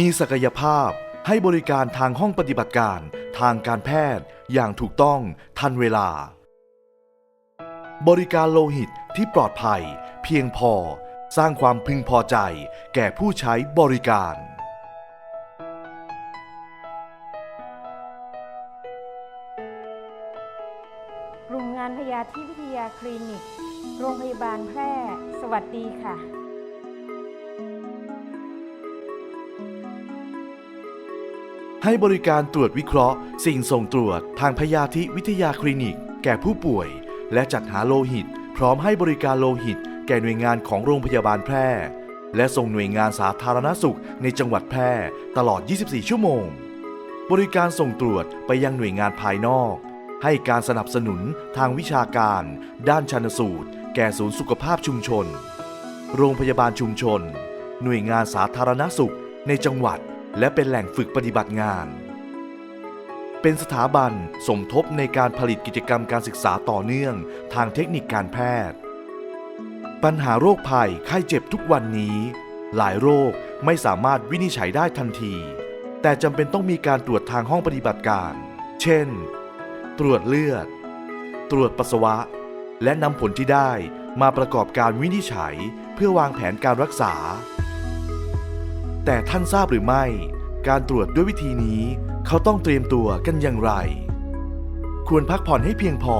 มีศักยภาพให้บริการทางห้องปฏิบัติการทางการแพทย์อย่างถูกต้องทันเวลา บริการโลหิตที่ปลอดภัย เพียงพอ สร้างความพึงพอใจ แก่ผู้ใช้บริการ กลุ่มงานพยาธิวิทยาคลินิก โรงพยาบาลแพร่ สวัสดีค่ะ ให้บริการตรวจวิเคราะห์ สิ่งส่งตรวจทางพยาธิวิทยาคลินิก แก่ผู้ป่วย และจัดหาโลหิต พร้อมให้บริการโลหิต แก่หน่วยงานของโรงพยาบาลแพร่ และส่งหน่วยงานสาธารณสุขในจังหวัดแพร่ตลอด 24 ชั่วโมง บริการส่งตรวจไปยังหน่วยงานภายนอก ให้การสนับสนุนทางวิชาการ ด้านชันสูตร แก่ศูนย์สุขภาพชุมชน โรงพยาบาลชุมชน หน่วยงานสาธารณสุขในจังหวัด และเป็นแหล่งฝึกปฏิบัติงาน เป็นสถาบันสมทบในการผลิตกิจกรรมการศึกษาต่อเนื่องทางเทคนิคการแพทย์ ปัญหาโรคภัยไข้เจ็บทุกวันนี้ หลายโรคไม่สามารถวินิจฉัยได้ทันที แต่จำเป็นต้องมีการตรวจทางห้องปฏิบัติการ เช่น ตรวจเลือด ตรวจปัสสาวะ และนำผลที่ได้มาประกอบการวินิจฉัยเพื่อวางแผนการรักษา แต่ท่านทราบหรือไม่ การตรวจด้วยวิธีนี้ เขาต้องเตรียมตัวกันอย่างไร ควรพักผ่อนให้เพียงพอ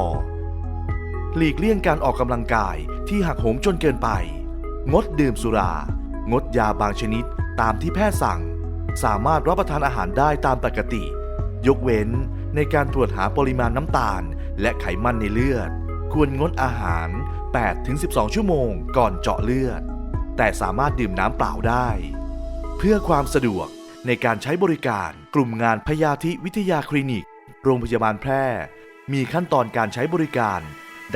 หลีกเลี่ยงการออกกำลังกายที่หักโหมจนเกินไป งดดื่มสุรา งดยาบางชนิดตามที่แพทย์สั่ง สามารถรับประทานอาหารได้ตามปกติ ยกเว้นในการตรวจหาปริมาณน้ำตาล และไขมันในเลือด ควรงดอาหาร 8-12 ชั่วโมงก่อนเจาะเลือด แต่สามารถดื่มน้ำเปล่าได้ เพื่อความสะดวกในการใช้บริการกลุ่มงานพยาธิวิทยาคลินิก โรงพยาบาลแพร่ มีขั้นตอนการใช้บริการ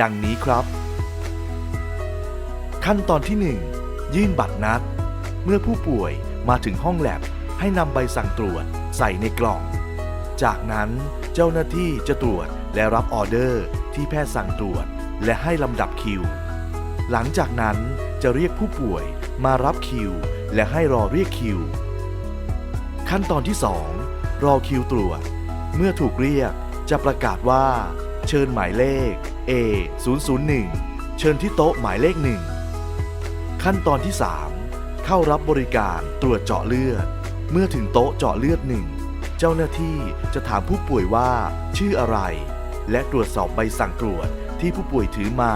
ดังนี้ครับ ขั้นตอนที่ 1 ยื่นบัตรนัด เมื่อผู้ป่วยมาถึงห้องแลบให้นำใบสั่งตรวจใส่ในกล่อง จากนั้นเจ้าหน้าที่จะตรวจและรับออเดอร์ที่แพทย์สั่งตรวจ และให้ลำดับคิว หลังจากนั้นจะเรียกผู้ป่วยมารับคิว และให้รอเรียกคิว ขั้นตอนที่ 2 รอคิวตรวจ เมื่อถูกเรียกจะประกาศว่า เชิญหมายเลข A 001 เชิญที่โต๊ะหมายเลขหนึ่งขั้นตอนที่ 3 เข้ารับบริการตรวจเจาะเลือด เมื่อถึงโต๊ะเจาะเลือดหนึ่งเจ้าหน้าที่จะถามผู้ป่วยว่าชื่ออะไร และตรวจสอบใบสั่งตรวจที่ผู้ป่วยถือมา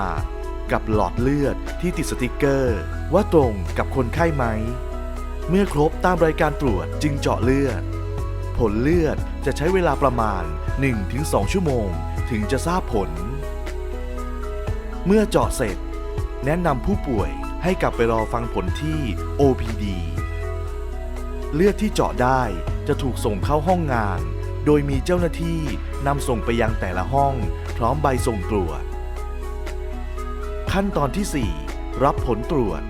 กับหลอดเลือดที่ติดสติกเกอร์ ว่าตรงกับคนไข้ไหม เมื่อครบตามรายการตรวจจึงเจาะเลือด ผลเลือดจะใช้เวลาประมาณ 1-2 ชั่วโมง ถึงจะทราบผล เมื่อเจาะเสร็จ แนะนำผู้ป่วยให้กลับไปรอฟังผลที่ OPD เลือดที่เจาะได้จะถูกส่งเข้าห้องงาน โดยมีเจ้าหน้าที่นำส่งไปยังแต่ละห้อง พร้อมใบส่งตรวจ ขั้นตอนที่ 4 รับผลตรวจ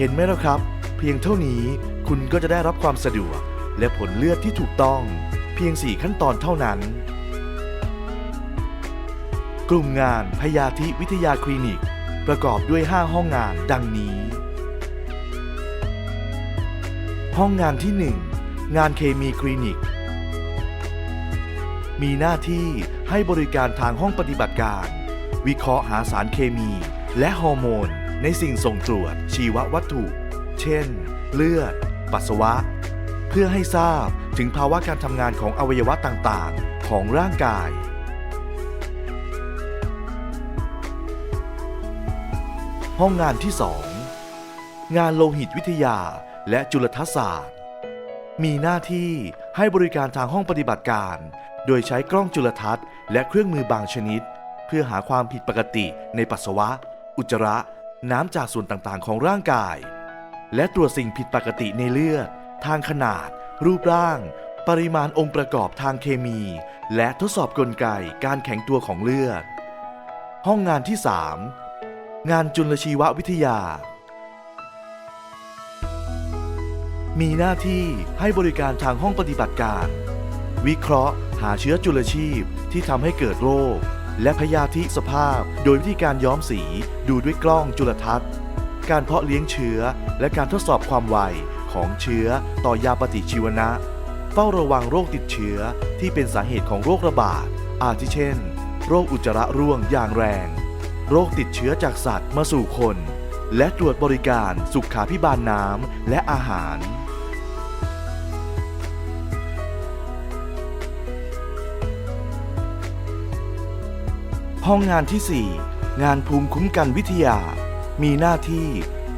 เห็นไหมล่ะครับ เพียงเท่านี้คุณก็จะได้รับความสะดวก และผลเลือดที่ถูกต้อง เพียง 4 ขั้นตอนเท่านั้น กลุ่มงานพยาธิวิทยาคลินิก ประกอบด้วย 5 ห้องงานดังนี้ ห้องงานที่ 1 งานเคมีคลินิก มีหน้าที่ให้บริการทางห้องปฏิบัติการ วิเคราะห์หาสารเคมี และฮอร์โมน ในสิ่งส่งตรวจชีววัตถุ เช่น เลือด ปัสสาวะ เพื่อให้ทราบถึงภาวะการทำงานของอวัยวะต่างๆ ของร่างกาย ห้องงานที่ 2 งานโลหิตวิทยาและจุลทรรศาสตร์ มีหน้าที่ให้บริการทางห้องปฏิบัติการ โดยใช้กล้องจุลทรรศน์และเครื่องมือบางชนิด เพื่อหาความผิดปกติในปัสสาวะ อุจจาระ น้ำจากส่วนต่างๆ ของร่างกาย และตรวจสิ่งผิดปกติในเลือด ทางขนาด รูปร่าง ปริมาณองค์ประกอบทางเคมี และทดสอบกลไกการแข็งตัวของเลือด ห้องงานที่ 3 งานจุลชีววิทยา มีหน้าที่ให้บริการทางห้องปฏิบัติการ วิเคราะห์ หาเชื้อจุลชีพที่ทำให้เกิดโรค และพยาธิสภาพ โดยวิธีการย้อมสีดูด้วยกล้องจุลทรรศน์ การเพาะเลี้ยงเชื้อ และการทดสอบความไวของเชื้อต่อยาปฏิชีวนะ เฝ้าระวังโรคติดเชื้อที่เป็นสาเหตุของโรคระบาด อาทิเช่น โรคอุจจาระร่วงอย่างแรง โรคติดเชื้อจากสัตว์มาสู่คน และตรวจบริการสุขาพิบาลน้ำและอาหาร ห้องงานที่ 4 งานภูมิคุ้มกันวิทยา มีหน้าที่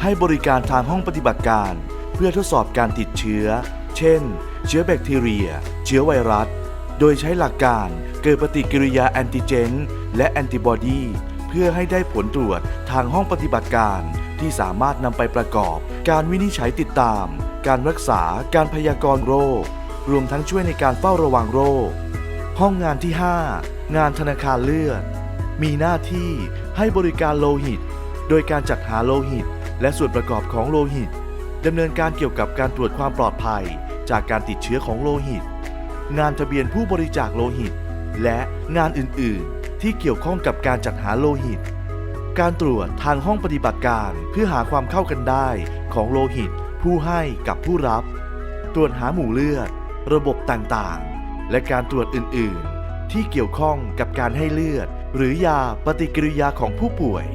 ให้บริการทางห้องปฏิบัติการ เพื่อทดสอบการติดเชื้อ เช่น เชื้อแบคทีเรีย เชื้อไวรัส โดยใช้หลักการเกิดปฏิกิริยาแอนติเจน และแอนติบอดีเพื่อให้ได้ผลตรวจทางห้องปฏิบัติการที่สามารถนำไปประกอบ การวินิจฉัยติดตาม การรักษา การพยากรณ์โรค รวมทั้งช่วยในการเฝ้าระวังโรค ห้องงานที่ 5 งานธนาคารเลือด มีหน้าที่ให้บริการโลหิต โดยการจัดหาโลหิต และส่วนประกอบของโลหิตดำเนินการเกี่ยวกับการตรวจความปลอดภัย จากการติดเชื้อของโลหิต งานทะเบียนผู้บริจาคโลหิต และงานอื่น ๆ ที่เกี่ยวข้องกับการจัดหาโลหิต การตรวจทางห้องปฏิบัติการเพื่อหาความเข้ากันได้ของโลหิต ผู้ให้กับผู้รับ ตรวจหาหมู่เลือด ระบบต่าง ๆ และการตรวจอื่น ๆ ที่เกี่ยวข้องกับการให้เลือด หรือยาปฏิกิริยาของผู้ป่วย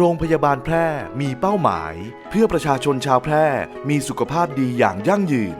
โรงพยาบาลแพร่มีเป้าหมาย เพื่อประชาชนชาวแพร่มีสุขภาพดีอย่างยั่งยืน